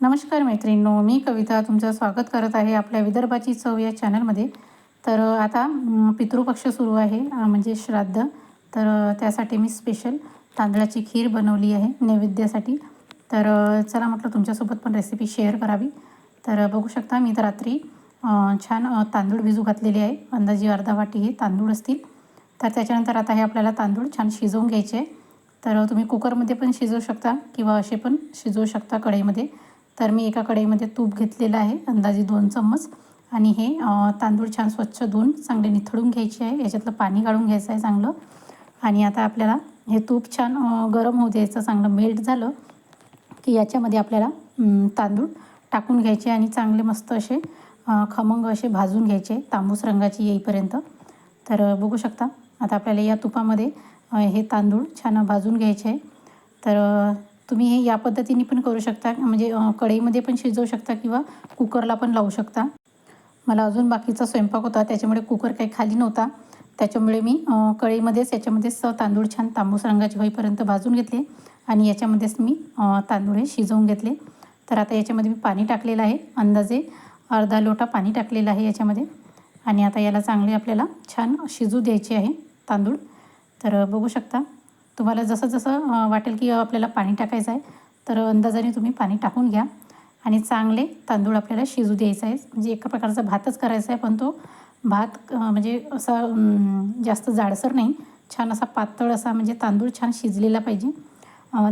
नमस्कार मैत्रिणींनो मी कविता तुमचं स्वागत करत आहे आपल्या विदर्भाची चव या चॅनलमध्ये. तर आता पितृपक्ष सुरू आहे म्हणजे श्राद्ध. तर त्यासाठी मी स्पेशल तांदळाची खीर बनवली आहे नैवेद्यासाठी. तर चला म्हटलं तुमच्यासोबत पण रेसिपी शेअर करावी. तर बघू शकता मी तर रात्री छान तांदूळ भिजू घातलेले आहे. अंदाजे अर्धा वाटी हे तांदूळ असतील. तर त्याच्यानंतर आता हे आपल्याला तांदूळ छान शिजवून घ्यायचे आहे. तर तुम्ही कुकरमध्ये पण शिजवू शकता किंवा असे पण शिजवू शकता कढईमध्ये. तर मी एका कढईमध्ये तूप घेतलेलं आहे अंदाजे दोन चम्मच. आणि हे तांदूळ छान स्वच्छ धुवून चांगले निथळून घ्यायचे आहे. याच्यातलं पाणी काढून घ्यायचं आहे चांगलं. आणि आता आपल्याला हे तूप छान गरम होऊ द्यायचं चांगलं मेल्ट झालं की याच्यामध्ये आपल्याला तांदूळ टाकून घ्यायचे आणि चांगले मस्त असे खमंग असे भाजून घ्यायचे तांबूस रंगाची येईपर्यंत. तर बघू शकता आता आपल्याला या तुपामध्ये हे तांदूळ छान भाजून घ्यायचे आहे. तर तुम्ही हे या पद्धतीने पण करू शकता म्हणजे कढईमध्ये पण शिजवू शकता किंवा कुकरला पण लावू शकता. मला अजून बाकीचा स्वयंपाक होता त्याच्यामुळे कुकर काही खाली नव्हता. त्याच्यामुळे मी कळीमध्येच कढईमध्येच याच्यामध्येच तांदूळ छान तांबूस रंगाचे होईपर्यंत भाजून घेतले आणि याच्यामध्येच मी तांदूळ हे शिजवून घेतले. तर आता याच्यामध्ये मी पाणी टाकलेलं आहे अंदाजे अर्धा लोटा पाणी टाकलेलं आहे याच्यामध्ये. आणि आता याला चांगले आपल्याला छान शिजू द्यायचे आहे तांदूळ. तर बघू शकता. तुम्हाला जसं जसं वाटेल की आपल्याला पाणी टाकायचं आहे तर अंदाजाने तुम्ही पाणी टाकून घ्या. आणि चांगले तांदूळ आपल्याला शिजू द्यायचा आहे. म्हणजे एका प्रकारचा भातच करायचा आहे पण तो भात म्हणजे असा जास्त जाडसर नाही. छान असा पातळ असा म्हणजे तांदूळ छान शिजलेला पाहिजे.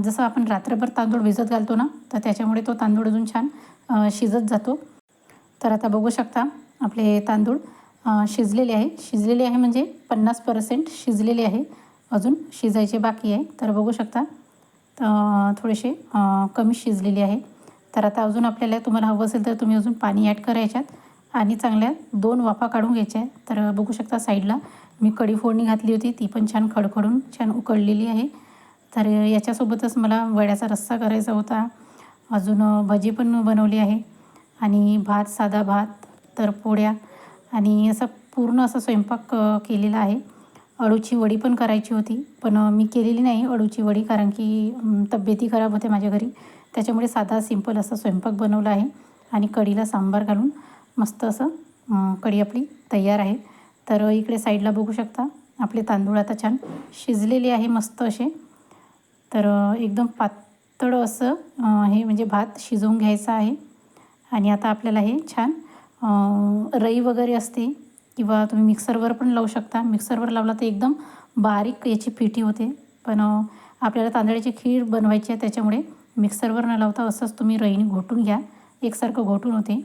जसं आपण रात्रभर तांदूळ भिजत घालतो ना तर त्याच्यामुळे तो तांदूळ अजून छान शिजत जातो. तर आता बघू शकता आपले तांदूळ शिजलेले आहे. शिजलेले आहे म्हणजे पन्नास पर्सेंट शिजलेले आहे. अजून शिजायचे बाकी आहे. तर बघू शकता थोडेसे कमी शिजलेले आहे. तर आता अजून आपल्याला तुम्हाला हवं असेल तर तुम्ही अजून पाणी ॲड करायच्यात आणि चांगल्या दोन वाफा काढून घ्यायच्या आहे तर बघू शकता साईडला मी कढी फोडणी घातली होती. ती पण छान खडखडून छान उकळलेली आहे. तर याच्यासोबतच मला वड्याचा रस्सा करायचा होता. अजून भजी पण बनवली आहे. आणि भात साधा भात तर पोळ्या. आणि असं पूर्ण असा स्वयंपाक केलेला आहे. अळूची वडी पण करायची होती पण मी केलेली नाही अळूची वडी कारण की तब्येती खराब होते माझ्या घरी. त्याच्यामुळे साधा सिंपल असा स्वयंपाक बनवला आहे आणि कढीला सांबार घालून मस्त असं कढी आपली तयार आहे. तर इकडे साईडला बघू शकता आपले तांदूळ आता छान शिजलेले आहे मस्त असे. तर एकदम पातळ असं हे म्हणजे भात शिजवून घ्यायचा आहे. आणि आता आपल्याला हे छान रई वगैरे असते किंवा तुम्ही मिक्सरवर पण लावू शकता. मिक्सरवर लावला तर एकदम बारीक याची पिठी होते. पण आपल्याला तांदळाची खीर बनवायची आहे त्याच्यामुळे मिक्सरवर न लावता असंच तुम्ही रईनी घोटून घ्या. एकसारखं घोटून होते.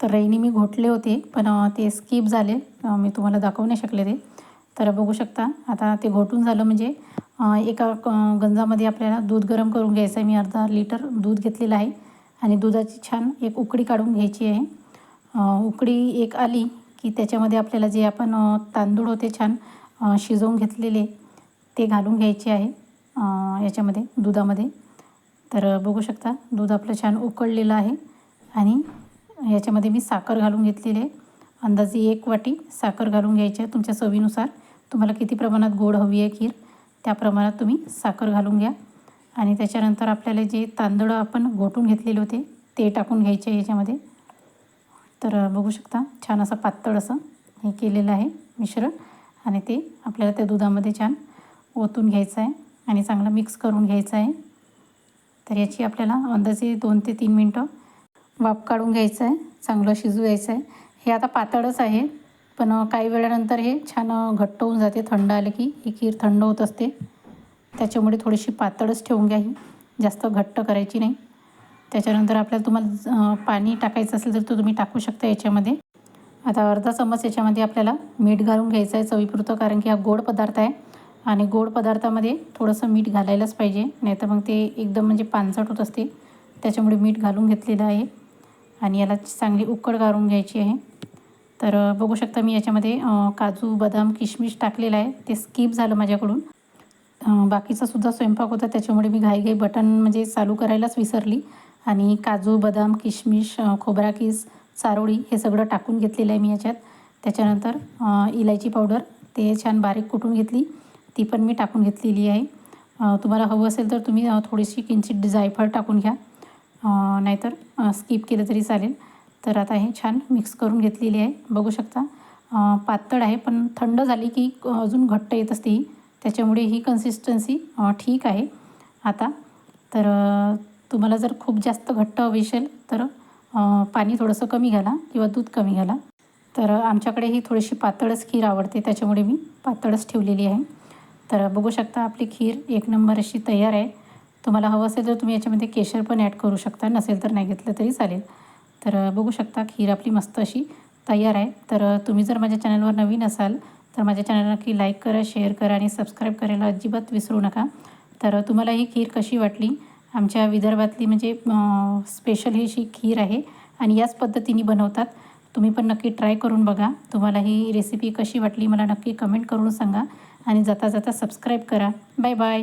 तर रईनी मी घोटले होते पण ते स्किप झाले. मी तुम्हाला दाखवू नाही शकले ते. तर बघू शकता आता ते घोटून झालं म्हणजे एका क- गंजामध्ये आपल्याला दूध गरम करून घ्यायचं आहे. मी अर्धा लिटर दूध घेतलेलं आहे. आणि दुधाची छान एक उकडी काढून घ्यायची आहे. उकडी एक आली की त्याच्यामध्ये आपल्याला जे आपण तांदूळ होते छान शिजवून घेतलेले ते घालून घ्यायचे आहे याच्यामध्ये दुधामध्ये. तर बघू शकता दूध आपलं छान उकळलेलं आहे आणि याच्यामध्ये मी साखर घालून घेतलेली आहे. अंदाजे एक वाटी साखर घालून घ्यायची आहे तुमच्या चवीनुसार. तुम्हाला किती प्रमाणात गोड हवी आहे खीर त्या प्रमाणात तुम्ही साखर घालून घ्या. आणि त्याच्यानंतर आपल्याला जे तांदूळ आपण घोटून घेतलेले होते ते टाकून घ्यायचे याच्यामध्ये. तर बघू शकता छान असं पातळ असं हे केलेलं आहे मिश्रण आणि ते आपल्याला त्या दुधामध्ये छान ओतून घ्यायचं आहे आणि चांगलं मिक्स करून घ्यायचं आहे. तर याची आपल्याला अंदाजे दोन ते तीन मिनटं वाफ काढून घ्यायचं आहे चांगलं शिजू द्यायचं आहे. हे आता पातळच आहे पण काही वेळानंतर हे छान घट्ट होऊन जाते थंड आलं की ही खीर थंड होत असते. त्याच्यामुळे थोडीशी पातळच ठेवून घ्या ही जास्त घट्ट करायची नाही. त्याच्यानंतर आपल्याला तुम्हाला पाणी टाकायचं असेल तर तो तुम्ही टाकू शकता याच्यामध्ये. आता अर्धा चम्मच याच्यामध्ये आपल्याला मीठ घालून घ्यायचं आहे चवीपुरतं कारण की हा गोड पदार्थ आहे. आणि गोड पदार्थामध्ये थोडंसं मीठ घालायलाच पाहिजे नाहीतर मग ते एकदम म्हणजे पानसट होत असते. त्याच्यामुळे मीठ घालून घेतलेलं आहे. आणि याला चांगली उकड घालून घ्यायची आहे. तर बघू शकता मी याच्यामध्ये काजू बदाम किशमिश टाकलेलं आहे. ते स्किप झालं माझ्याकडून. बाकीचा सुद्धा स्वयंपाक होता त्याच्यामुळे मी घाईघाई बटन म्हणजे चालू करायलाच विसरली. आणि काजू बदाम किशमिश खोबरा किस चारोळी हे सगळं टाकून घेतलेलं आहे मी याच्यात. त्याच्यानंतर इलायची पावडर ते छान बारीक कुटून घेतली. ती पण मी टाकून घेतलेली आहे. तुम्हाला हवं असेल तर तुम्ही थोडीशी किंचित जायफळ टाकून घ्या. नाहीतर स्किप केलं तरी चालेल. तर आता हे छान मिक्स करून घेतलेली आहे. बघू शकता पातळ आहे पण थंड झाली की अजून घट्ट येत असते ही. त्याच्यामुळे ही कन्सिस्टन्सी ठीक आहे. आता तर तुम्हाला जर खूप जास्त घट्ट हवी असेल तर पाणी थोडंसं कमी घाला किंवा दूध कमी घाला. तर आमच्याकडे ही थोडीशी पातळच खीर आवडते त्याच्यामुळे मी पातळच ठेवलेली आहे. तर बघू शकता आपली खीर एक नंबर अशी तयार आहे. तुम्हाला हवं असेल तर तुम्ही याच्यामध्ये केशर पण ॲड करू शकता नसेल तर नाही घेतलं तरी चालेल. तर बघू शकता खीर आपली मस्त अशी तयार आहे. तर तुम्ही जर माझ्या चॅनलवर नवीन असाल तर माझ्या चॅनलला नक्की लाईक करा शेअर करा आणि सबस्क्राईब करायला अजिबात विसरू नका. तर तुम्हाला ही खीर कशी वाटली आमच्या विदर्भातली म्हणजे स्पेशल ही अशी खीर आहे आणि याच पद्धतीने बनवतात. तुम्ही पण नक्की ट्राय करून बघा. तुम्हाला ही रेसिपी कशी वाटली मला नक्की कमेंट करून सांगा आणि जाता जाता सबस्क्राईब करा. Bye bye